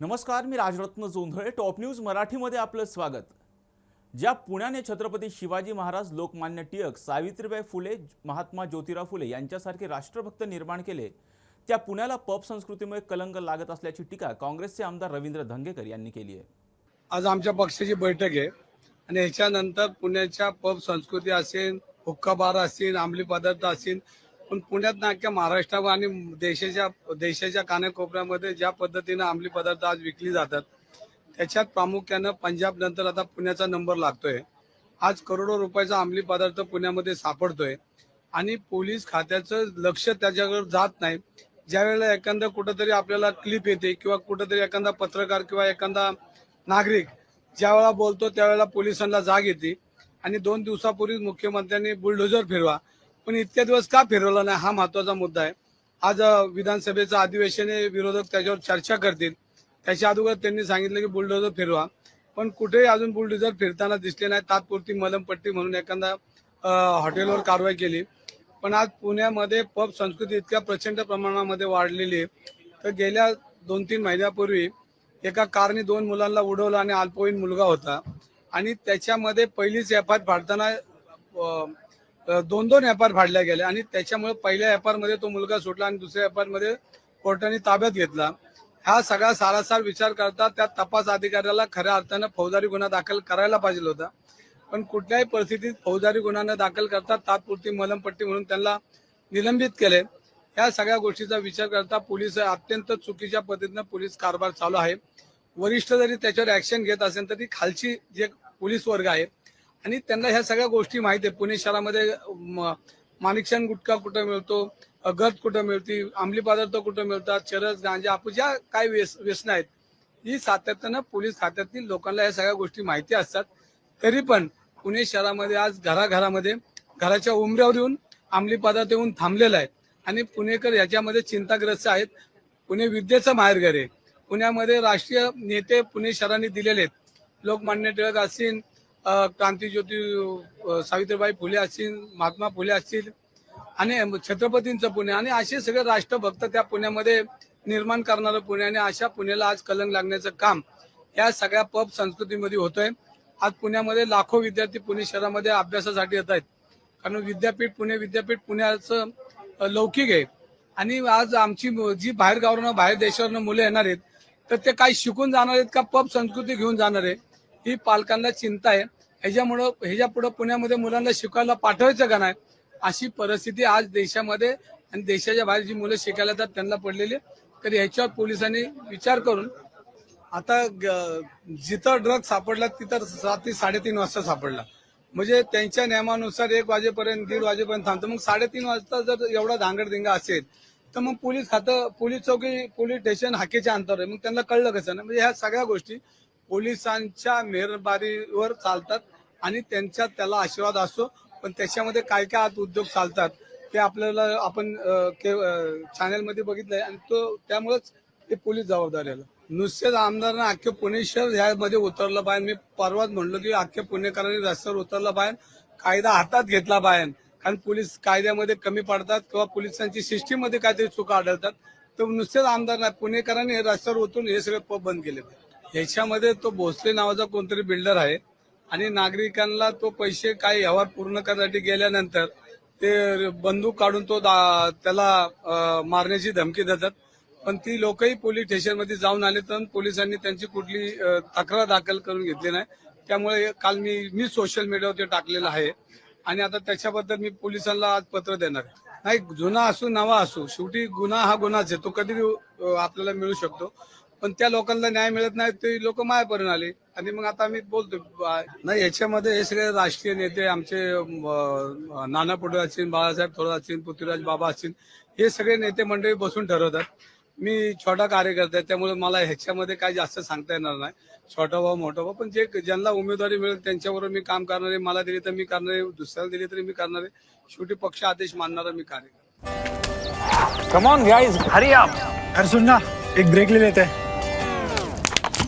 नमस्कार मी Rajratna Jondhale top news मराठीमध्ये आपलं स्वागत. ज्या पुण्याने छत्रपती शिवाजी महाराज लोकमान्य टिळक सावित्रीबाई फुले महात्मा ज्योतिराव फुले यांच्यासारखे राष्ट्रभक्त निर्माण केले त्या पुण्याला पब संस्कृतीमुळे कलंक लागत असल्याची टीका काँग्रेसचे आमदार रवींद्र धंगेकर यांनी केली आहे. आज आमच्या पक्षाची बैठक आहे आणि ह्याच्यानंतर पुण्याच्या पब संस्कृती असेल हुक्का बार असेल अंमली पदार्थ असेल पण पुण्यात ना अख्ख्या महाराष्ट्रावर आणि देशाच्या देशाच्या कानाकोपऱ्यामध्ये ज्या पद्धतीनं अंमली पदार्थ आज विकली जातात त्याच्यात प्रामुख्यानं पंजाब नंतर आता पुण्याचा नंबर लागतोय. आज करोडो रुपयाचा अंमली पदार्थ पुण्यामध्ये सापडतोय. आणि पोलीस खात्याचं लक्ष त्याच्याकडे जात नाही. ज्या वेळेला एखादं कुठंतरी आपल्याला क्लिप येते किंवा कुठंतरी एखादा पत्रकार किंवा एखादा नागरिक ज्यावेळेला बोलतो त्यावेळेला पोलिसांना जाग येते. आणि दोन दिवसापूर्वी मुख्यमंत्र्यांनी बुलडोजर फिरवा. पण इतक्या दिवस का फिरवला नाही? हा महत्त्वाचा मुद्दा आहे. आज विधानसभेचं अधिवेशन विरोधक त्याच्यावर चर्चा करतील. त्याच्या अगोदर त्यांनी सांगितलं की बुलडोजर फिरवा. पण कुठेही अजून बुलडोजर फिरताना दिसले नाही. तात्पुरती मलमपट्टी म्हणून एखादा हॉटेलवर कारवाई केली. पण आज पुण्यामध्ये पब संस्कृती इतक्या प्रचंड प्रमाणामध्ये वाढलेली आहे. तर गेल्या दोन तीन महिन्यापूर्वी एका कारने दोन मुलांना उडवलं आणि अल्पवयीन मुलगा होता. आणि त्याच्यामध्ये पहिलीच एफ आय फाडताना दोन दोन एफ फाडल्या गेल्या आणि त्याच्यामुळे पहिल्या एफ तो मुलगा सुटला आणि दुसऱ्या एफ कोर्टाने ताब्यात घेतला. हा सगळा सारासार विचार करता त्या तपास अधिकाऱ्याला खऱ्या अर्थानं फौजदारी गुन्हा दाखल करायला पाहिजे होता. पण कुठल्याही परिस्थितीत फौजदारी गुन्हा न दाखल करता तात्पुरती मलमपट्टी म्हणून त्यांना निलंबित केले. या सगळ्या गोष्टीचा विचार करता पोलीस अत्यंत चुकीच्या पद्धतीनं पोलीस कारभार चालू आहे. वरिष्ठ जरी त्याच्यावर ऍक्शन घेत असेल तर ती खालची जे पोलीस वर्ग आहे आणि त्यांना ह्या सगळ्या गोष्टी माहीत आहे. पुणे शहरामध्ये म- माणिकशान गुटखा कुठं मिळतो गत कुठं मिळते अंमली पदार्थ कुठं मिळतात चरस गांजा आपण ज्या काय व्यस व्यसनं आहेत. ही सातत्यानं पोलीस खात्यातील लोकांना या सगळ्या गोष्टी माहिती असतात. तरी पण पुणे शहरामध्ये आज घराघरामध्ये घराच्या उमऱ्यावर येऊन अंमली पदार्थ येऊन थांबलेला आहे. आणि पुणेकर याच्यामध्ये चिंताग्रस्त आहेत. पुणे विद्येचं माहेरघर आहे. पुण्यामध्ये राष्ट्रीय नेते पुणे शहराने दिलेले आहेत. लोकमान्य टिळक असतील क्रांतीज्योती सावित्रीबाई फुले असतील महात्मा फुले असतील आणि छत्रपतींचं पुणे आणि असे सगळे राष्ट्रभक्त त्या पुण्यामध्ये निर्माण करणारं पुणे आणि अशा पुण्याला आज कलंक लागण्याचं काम या सगळ्या पब संस्कृतीमध्ये होतोय. आज पुण्यामध्ये लाखो विद्यार्थी पुणे शहरामध्ये अभ्यासासाठी येत आहेत. कारण विद्यापीठ पुणे विद्यापीठ पुण्याचं लौकिक आहे. आणि आज आमची जी बाहेर गावावरनं बाहेर देशावरनं मुलं येणार आहेत तर ते काही शिकून जाणार आहेत का पब संस्कृती घेऊन जाणार आहे? ही पालकांना चिंता आहे. ह्याच्यामुळं ह्याच्या पुढे पुण्यामध्ये मुलांना शिकायला पाठवायचं का नाही अशी परिस्थिती आज देशामध्ये आणि देशाच्या बाहेर जी मुलं शिकायला येतात त्यांना पडलेली तर ह्याच्यावर पोलिसांनी विचार करून आता ग- जिथं ड्रग सापडला तिथं रात्री साडेतीन वाजता सापडला. म्हणजे त्यांच्या नियमानुसार एक वाजेपर्यंत दीड वाजेपर्यंत थांबतो. मग साडेतीन वाजता जर एवढा धांगडधिंगा असेल तर मग पोलीस खातं पोलीस चौकी पोलीस स्टेशन हाकेच्या अंतरावर आहे. मग त्यांना कळलं कसं ना? म्हणजे ह्या सगळ्या गोष्टी पोलिसांच्या मेहरबारीवर चालतात आणि त्यांच्या त्याला आशीर्वाद असतो. पण त्याच्यामध्ये काय काय आत उद्योग चालतात ते आपल्याला आपण चॅनलमध्ये बघितलंय आणि तो त्यामुळेच ते पोलीस जबाबदार आलं नुसतेच आमदारांना अख्खे पुणे शहर ह्यामध्ये उतरलं पाहिजे. मी परवाच म्हणलो की अख्ख्या पुणेकरांनी रस्त्यावर उतरलं पाहिजे. कायदा हातात घेतला पाहिजे. कारण पोलीस कायद्यामध्ये कमी पडतात किंवा पोलिसांची सिस्टीममध्ये काहीतरी चुका आढळतात. तर नुसतेच आमदार नाही पुणेकरांनी हे रस्त्यावर उतरून हे सगळे पब बंद केले पाहिजे. ह्याच्यामध्ये तो भोसले नावाचा कोणतरी बिल्डर आहे. आणि नागरिकांना तो पैसे काही व्यवहार पूर्ण करण्यासाठी गेल्यानंतर ते बंदूक काढून तो दा- त्याला मारण्याची धमकी देतात. पण ती लोकही पोलीस स्टेशनमध्ये जाऊन आले तर पोलिसांनी त्यांची कुठली तक्रार दाखल करून घेतली नाही. त्यामुळे काल मी मी सोशल मीडियावरती टाकलेलं आहे. आणि आता त्याच्याबद्दल मी पोलिसांना आज पत्र देणार आहे. नाही जुना असो नवा असो शेवटी गुन्हा हा गुन्हाच आहे. तो कधी आपल्याला मिळू शकतो. पण त्या लोकांना न्याय मिळत नाही ते लोक मायापर्यंत आले. आणि मग आता आम्ही बोलतो नाही याच्यामध्ये हे सगळे राष्ट्रीय नेते आमचे नाना पटोले असतील बाळासाहेब थोरात असतील पृथ्वीराज बाबा असतील हे सगळे नेते मंडळी बसून ठरवतात. मी छोटा कार्यकर्ता आहे त्यामुळे मला ह्याच्यामध्ये काही जास्त सांगता येणार नाही. छोटा भाऊ मोठा भाऊ पण जे ज्यांना उमेदवारी मिळेल त्यांच्याबरोबर मी काम करणार आहे मला दिली तर मी करणार आहे दुसऱ्याला दिली तरी मी करणार आहे. शेवटी पक्ष आदेश मानणारा मी कार्यकर्ता. कम ऑन गाइस हरी आप अरे सुन ना एक ब्रेक ले लेते. हैं